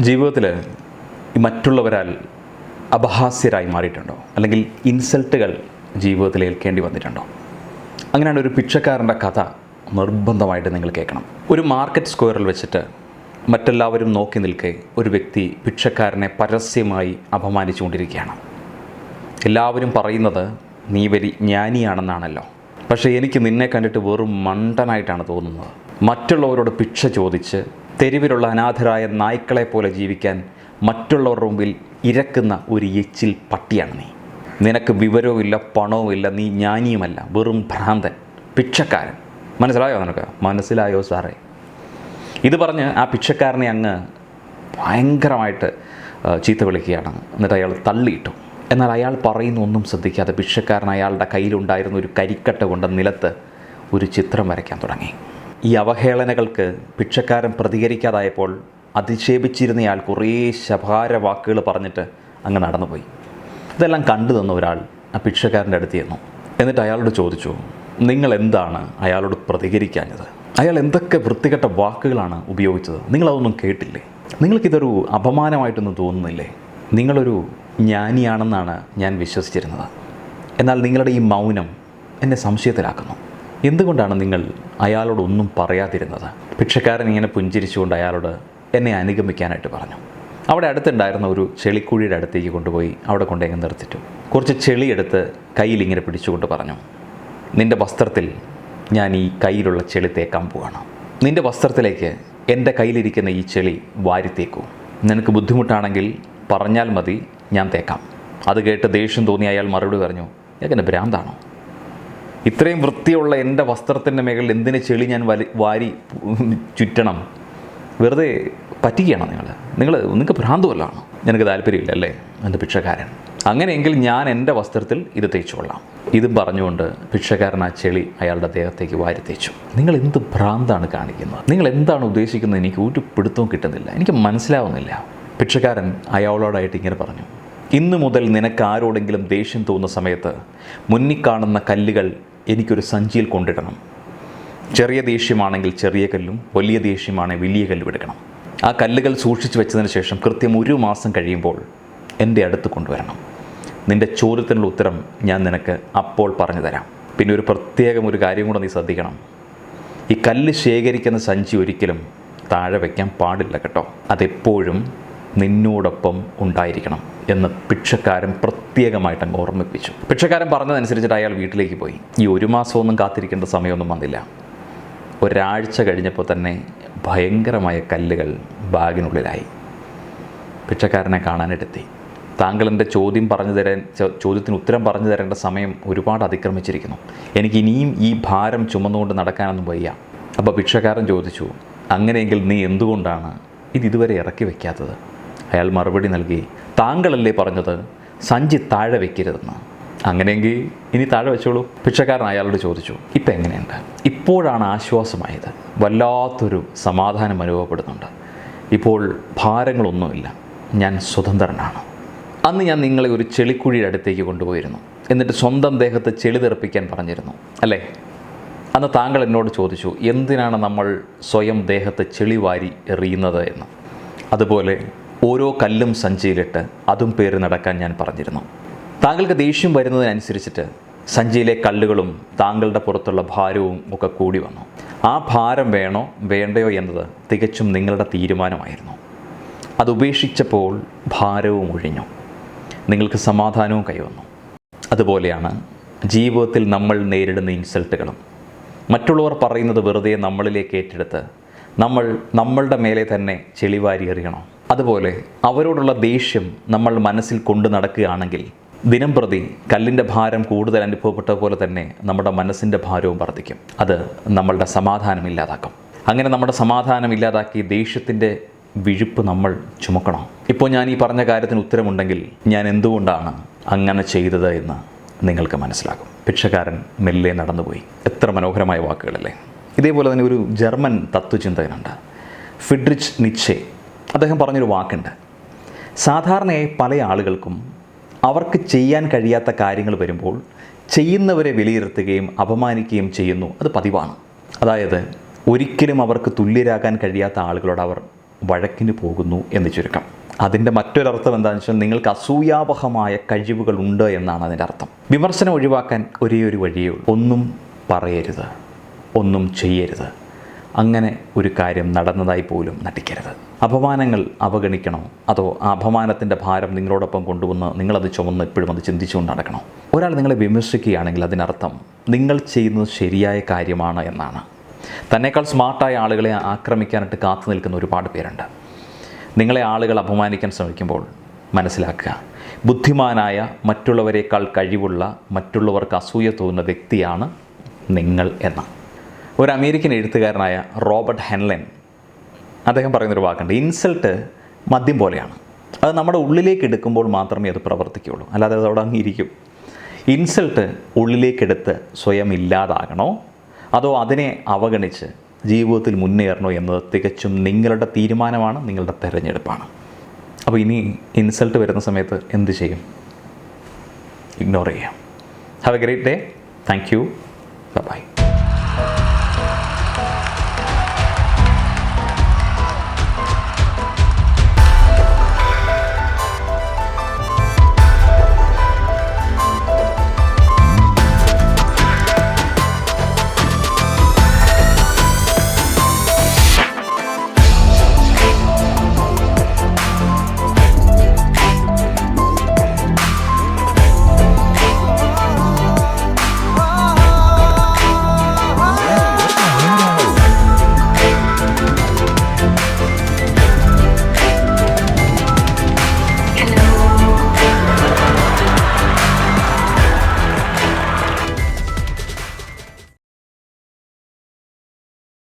ജീവിതത്തിൽ മറ്റുള്ളവരാൽ അപഹാസ്യരായി മാറിയിട്ടുണ്ടോ? അല്ലെങ്കിൽ ഇൻസൾട്ടുകൾ ജീവിതത്തിൽ ഏൽക്കേണ്ടി വന്നിട്ടുണ്ടോ? അങ്ങനെയാണ് ഒരു പിച്ചക്കാരന്റെ കഥ നിർബന്ധമായിട്ട് നിങ്ങൾ കേൾക്കണം. ഒരു മാർക്കറ്റ് സ്ക്വയറിൽ വെച്ചിട്ട് മറ്റെല്ലാവരും നോക്കി നിൽക്കെ ഒരു വ്യക്തി ഭിക്ഷക്കാരനെ പരസ്യമായി അപമാനിച്ചുകൊണ്ടിരിക്കുകയാണ്. എല്ലാവരും പറയുന്നത് നീ വലി ജ്ഞാനിയാണെന്നാണല്ലോ. പക്ഷേ എനിക്ക് നിന്നെ കണ്ടിട്ട് വെറും മണ്ടനായിട്ടാണ് തോന്നുന്നത്. മറ്റുള്ളവരോട് ഭിക്ഷ ചോദിച്ച് തെരുവിലുള്ള അനാഥരായ നായ്ക്കളെ പോലെ ജീവിക്കാൻ മറ്റുള്ളവരുടെ മുമ്പിൽ ഇരക്കുന്ന ഒരു എച്ചിൽ പട്ടിയാണ് നീ. നിനക്ക് വിവരവുമില്ല പണവുമില്ല നീ ജ്ഞാനിയുമല്ല വെറും ഭ്രാന്തൻ ഭിക്ഷക്കാരൻ മനസ്സിലായോ നിനക്ക്? മനസ്സിലായോ സാറേ? ഇത് പറഞ്ഞ് ആ ഭിക്ഷക്കാരനെ അങ്ങ് ഭയങ്കരമായിട്ട് ചീത്ത വിളിക്കുകയാണ്. എന്നിട്ട് അയാൾ തള്ളിയിട്ടു. എന്നാൽ അയാൾ പറയുന്ന ഒന്നും ശ്രദ്ധിക്കാതെ ഭിക്ഷക്കാരൻ അയാളുടെ കയ്യിലുണ്ടായിരുന്ന ഒരു കരിക്കട്ട കൊണ്ട് നിലത്ത് ഒരു ചിത്രം വരയ്ക്കാൻ തുടങ്ങി. ഈ അവഹേളനകൾക്ക് ഭിക്ഷക്കാരൻ പ്രതികരിക്കാതായപ്പോൾ അധിക്ഷേപിച്ചിരുന്നയാൾ കുറേ ശഭാര വാക്കുകൾ പറഞ്ഞിട്ട് അങ്ങ് നടന്നുപോയി. ഇതെല്ലാം കണ്ടു തന്ന ഒരാൾ ആ ഭിക്ഷക്കാരന്റെ അടുത്ത് ചെന്നു. എന്നിട്ട് അയാളോട് ചോദിച്ചു നിങ്ങൾ എന്താണ് അയാളോട് പ്രതികരിക്കാഞ്ഞത്? അയാൾ എന്തൊക്കെ വൃത്തികെട്ട വാക്കുകളാണ് ഉപയോഗിച്ചത്? നിങ്ങളതൊന്നും കേട്ടില്ലേ? നിങ്ങൾക്കിതൊരു അപമാനമായിട്ടൊന്നും തോന്നുന്നില്ലേ? നിങ്ങളൊരു ജ്ഞാനിയാണെന്നാണ് ഞാൻ വിശ്വസിച്ചിരുന്നത്. എന്നാൽ നിങ്ങളുടെ ഈ മൗനം എന്നെ സംശയത്തിലാക്കുന്നു. എന്തുകൊണ്ടാണ് നിങ്ങൾ അയാളോടൊന്നും പറയാതിരുന്നത്? ഭിക്ഷക്കാരൻ ഇങ്ങനെ പുഞ്ചിരിച്ചുകൊണ്ട് അയാളോട് എന്നെ അനുഗമിക്കാനായിട്ട് പറഞ്ഞു. അവിടെ അടുത്തുണ്ടായിരുന്ന ഒരു ചെളിക്കുഴിയുടെ അടുത്തേക്ക് കൊണ്ടുപോയി അവിടെ കൊണ്ടെങ്കിൽ നിർത്തിട്ടു കുറച്ച് ചെളിയെടുത്ത് കയ്യിൽ ഇങ്ങനെ പിടിച്ചുകൊണ്ട് പറഞ്ഞു നിന്റെ വസ്ത്രത്തിൽ ഞാൻ ഈ കയ്യിലുള്ള ചെളി തേക്കാൻ പോവാണ്. നിന്റെ വസ്ത്രത്തിലേക്ക് എന്റെ കയ്യിലിരിക്കുന്ന ഈ ചെളി വാരിത്തേക്കൂ നിനക്ക് ബുദ്ധിമുട്ടാണെങ്കിൽ പറഞ്ഞാൽ മതി ഞാൻ തേക്കാം. അത് കേട്ട് ദേഷ്യം തോന്നി അയാൾ മറുപടി പറഞ്ഞു എങ്ങനെ ഭ്രാന്താണോ? ഇത്രയും വൃത്തിയുള്ള എന്റെ വസ്ത്രത്തിന്റെ മേഖലയിൽ എന്തിനു ചെളി ഞാൻ വലി വാരി ചുറ്റണം? വെറുതെ പറ്റുകയാണ് നിങ്ങൾ നിങ്ങൾ നിങ്ങൾക്ക് ഭ്രാന്തമല്ലാണ് എനിക്ക് താല്പര്യമില്ല അല്ലേ? എന്റെ ഭിക്ഷക്കാരൻ. അങ്ങനെയെങ്കിൽ ഞാൻ എന്റെ വസ്ത്രത്തിൽ ഇത് തേച്ചുകൊള്ളാം ഇതും പറഞ്ഞുകൊണ്ട് ഭിക്ഷക്കാരൻ ആ ചെളി അയാളുടെ ദേഹത്തേക്ക് വാരി തേച്ചു. നിങ്ങൾ എന്ത് ഭ്രാന്താണ് കാണിക്കുന്നത്? നിങ്ങൾ എന്താണ് ഉദ്ദേശിക്കുന്നത്? എനിക്ക് ഒരു പിടുത്തവും കിട്ടുന്നില്ല. എനിക്ക് മനസ്സിലാവുന്നില്ല. ഭിക്ഷക്കാരൻ അയാളോടായിട്ട് ഇങ്ങനെ പറഞ്ഞു. ഇന്നു മുതൽ നിനക്ക് ആരോടെങ്കിലും ദേഷ്യം തോന്നുന്ന സമയത്ത് മുന്നിൽ കാണുന്ന കല്ലുകൾ എനിക്കൊരു സഞ്ചിയിൽ കൊണ്ടിടണം. ചെറിയ ദേഷ്യമാണെങ്കിൽ ചെറിയ കല്ലും വലിയ ദേഷ്യമാണെങ്കിൽ വലിയ കല്ലും എടുക്കണം. ആ കല്ലുകൾ സൂക്ഷിച്ചു വെച്ചതിന് ശേഷം കൃത്യം ഒരു മാസം കഴിയുമ്പോൾ എന്റെ അടുത്ത് കൊണ്ടുവരണം. നിന്റെ ചോദ്യത്തിനുള്ള ഉത്തരം ഞാൻ നിനക്ക് അപ്പോൾ പറഞ്ഞു തരാം. പിന്നെ ഒരു പ്രത്യേകം ഒരു കാര്യം കൂടെ നീ ശ്രദ്ധിക്കണം. ഈ കല്ല് ശേഖരിക്കുന്ന സഞ്ചി ഒരിക്കലും താഴെ വയ്ക്കാൻ പാടില്ല കേട്ടോ. അതെപ്പോഴും നിന്നോടൊപ്പം ഉണ്ടായിരിക്കണം. എന്ന് ഭിക്ഷക്കാരൻ പ്രത്യേകമായിട്ട് അങ്ങ് ഓർമ്മിപ്പിച്ചു. ഭിക്ഷക്കാരൻ പറഞ്ഞതനുസരിച്ചിട്ട് അയാൾ വീട്ടിലേക്ക് പോയി. ഈ ഒരു മാസമൊന്നും കാത്തിരിക്കേണ്ട സമയമൊന്നും വന്നില്ല. ഒരാഴ്ച കഴിഞ്ഞപ്പോൾ തന്നെ ഭയങ്കരമായ കല്ലുകൾ ബാഗിനുള്ളിലായി. ഭിക്ഷക്കാരനെ കാണാനെടുത്തി. താങ്കൾ എന്റെ ചോദ്യം പറഞ്ഞു തരാൻ ചോദ്യത്തിന് ഉത്തരം പറഞ്ഞു തരേണ്ട സമയം ഒരുപാട് അതിക്രമിച്ചിരിക്കുന്നു. എനിക്ക് ഇനിയും ഈ ഭാരം ചുമന്നുകൊണ്ട് നടക്കാനൊന്നും വയ്യ. അപ്പോൾ ഭിക്ഷക്കാരൻ ചോദിച്ചു അങ്ങനെയെങ്കിൽ നീ എന്തുകൊണ്ടാണ് ഇത് ഇതുവരെ ഇറക്കി വയ്ക്കാത്തത്? അയാൾ മറുപടി നൽകി താങ്കളല്ലേ പറഞ്ഞത്? സഞ്ചി താഴെ വെക്കരുതെന്ന്. അങ്ങനെയെങ്കിൽ ഇനി താഴെ വെച്ചോളൂ. ഭിക്ഷക്കാരൻ അയാളോട് ചോദിച്ചു ഇപ്പം എങ്ങനെയുണ്ട്? ഇപ്പോഴാണ് ആശ്വാസമായത്. വല്ലാത്തൊരു സമാധാനം അനുഭവപ്പെടുന്നുണ്ട്. ഇപ്പോൾ ഭാരങ്ങളൊന്നുമില്ല. ഞാൻ സ്വതന്ത്രനാണ്. അന്ന് ഞാൻ നിങ്ങളെ ഒരു ചെളിക്കുഴിയുടെ അടുത്തേക്ക് കൊണ്ടുപോയിരുന്നു. എന്നിട്ട് സ്വന്തം ദേഹത്ത് ചെളി തെറിപ്പിക്കാൻ പറഞ്ഞിരുന്നു. അല്ലേ? അന്ന് താങ്കൾ എന്നോട് ചോദിച്ചു എന്തിനാണ് നമ്മൾ സ്വയം ദേഹത്ത് ചെളി വാരി എറിയുന്നത് എന്ന്? അതുപോലെ ഓരോ കല്ലും സഞ്ചിയിലിട്ട് അതും പേര് നടക്കാൻ ഞാൻ പറഞ്ഞിരുന്നു. താങ്കൾക്ക് ദേഷ്യം വരുന്നതിനനുസരിച്ചിട്ട് സഞ്ചിയിലെ കല്ലുകളും താങ്കളുടെ പുറത്തുള്ള ഭാരവും ഒക്കെ കൂടി വന്നു. ആ ഭാരം വേണോ വേണ്ടയോ എന്നത് തികച്ചും നിങ്ങളുടെ തീരുമാനമായിരുന്നു. അത് ഉപേക്ഷിച്ചപ്പോൾ ഭാരവും ഒഴിഞ്ഞു. നിങ്ങൾക്ക് സമാധാനവും കൈവന്നു. അതുപോലെയാണ് ജീവിതത്തിൽ നമ്മൾ നേരിടുന്ന ഇൻസൾട്ടുകളും. മറ്റുള്ളവർ പറയുന്നത് വെറുതെ നമ്മളിലേക്ക് ഏറ്റെടുത്ത് നമ്മൾ നമ്മളുടെ മേലെ തന്നെ ചെളിവാരി എറിയണം? അതുപോലെ അവരോടുള്ള ദേഷ്യം നമ്മൾ മനസ്സിൽ കൊണ്ടു നടക്കുകയാണെങ്കിൽ ദിനം പ്രതി കല്ലിന്റെ ഭാരം കൂടുതൽ അനുഭവപ്പെട്ട പോലെ തന്നെ നമ്മുടെ മനസ്സിന്റെ ഭാരവും വർദ്ധിക്കും. അത് നമ്മളുടെ സമാധാനം ഇല്ലാതാക്കും. അങ്ങനെ നമ്മുടെ സമാധാനം ഇല്ലാതാക്കി ദേഷ്യത്തിന്റെ വിഴുപ്പ് നമ്മൾ ചുമക്കണം. ഇപ്പോൾ ഞാൻ ഈ പറഞ്ഞ കാര്യത്തിന് ഉത്തരമുണ്ടെങ്കിൽ ഞാൻ എന്തുകൊണ്ടാണ് അങ്ങനെ ചെയ്തത് എന്ന് നിങ്ങൾക്ക് മനസ്സിലാകും. ഭിക്ഷക്കാരൻ മെല്ലെ നടന്നുപോയി. എത്ര മനോഹരമായ വാക്കുകളല്ലേ. ഇതേപോലെ തന്നെ ഒരു ജർമ്മൻ തത്വചിന്തകനുണ്ട് ഫിഡ്രിച്ച് നിച്ചെ അദ്ദേഹം പറഞ്ഞൊരു വാക്കുണ്ട്. സാധാരണയായി പല ആളുകൾക്കും അവർക്ക് ചെയ്യാൻ കഴിയാത്ത കാര്യങ്ങൾ വരുമ്പോൾ ചെയ്യുന്നവരെ വിലയിരുത്തുകയും അപമാനിക്കുകയും ചെയ്യുന്നു. അത് പതിവാണ്. അതായത് ഒരിക്കലും അവർക്ക് തുല്യരാകാൻ കഴിയാത്ത ആളുകളോട് അവർ വഴക്കിന് പോകുന്നു എന്ന് ചുരുക്കം. അതിന്റെ മറ്റൊരർത്ഥം എന്താണെന്ന് വെച്ചാൽ നിങ്ങൾക്ക് അസൂയാവഹമായ കഴിവുകളുണ്ട് എന്നാണ് അതിന്റെ അർത്ഥം. വിമർശനം ഒഴിവാക്കാൻ ഒരേ ഒരു വഴിയേ ഉള്ളൂ. ഒന്നും പറയരുത്. ഒന്നും ചെയ്യരുത്. അങ്ങനെ ഒരു കാര്യം നടന്നതായി പോലും നടിക്കരുത്. അപമാനങ്ങൾ അവഗണിക്കണോ? അതോ ആ അപമാനത്തിന്റെ ഭാരം നിങ്ങളോടൊപ്പം കൊണ്ടുവന്ന് നിങ്ങളത് ചുമന്ന് എപ്പോഴും അത് ചിന്തിച്ചുകൊണ്ട് നടക്കണോ ഒരാൾ നിങ്ങളെ വിമർശിക്കുകയാണെങ്കിൽ അതിനർത്ഥം നിങ്ങൾ ചെയ്യുന്നത് ശരിയായ കാര്യമാണ് എന്നാണ്. തന്നേക്കാൾ സ്മാർട്ടായ ആളുകളെ ആക്രമിക്കാനായിട്ട് കാത്തു നിൽക്കുന്ന ഒരുപാട് പേരുണ്ട്. നിങ്ങളെ ആളുകൾ അപമാനിക്കാൻ ശ്രമിക്കുമ്പോൾ മനസ്സിലാക്കുക ബുദ്ധിമാനായ മറ്റുള്ളവരെക്കാൾ കഴിവുള്ള മറ്റുള്ളവർക്ക് അസൂയ തോന്നുന്ന വ്യക്തിയാണ് നിങ്ങൾ എന്ന. ഒരു അമേരിക്കൻ എഴുത്തുകാരനായ റോബർട്ട് ഹെൻലൻ അദ്ദേഹം പറയുന്നൊരു വാക്കുണ്ട് ഇൻസൾട്ട് മദ്യം പോലെയാണ്. അത് നമ്മുടെ ഉള്ളിലേക്ക് എടുക്കുമ്പോൾ മാത്രമേ അത് പ്രവർത്തിക്കുകയുള്ളൂ. അല്ലാതെ അത് അവിടെ അങ്ങിരിക്കും. ഇൻസൾട്ട് ഉള്ളിലേക്കെടുത്ത് സ്വയം ഇല്ലാതാകണോ? അതോ അതിനെ അവഗണിച്ച് ജീവിതത്തിൽ മുന്നേറണോ എന്നത് തികച്ചും നിങ്ങളുടെ തീരുമാനമാണ് നിങ്ങളുടെ തിരഞ്ഞെടുപ്പാണ്. അപ്പോൾ ഇനി ഇൻസൾട്ട് വരുന്ന സമയത്ത് എന്ത് ചെയ്യും? ഇഗ്നോർ ചെയ്യാം. Have a great day thank you bye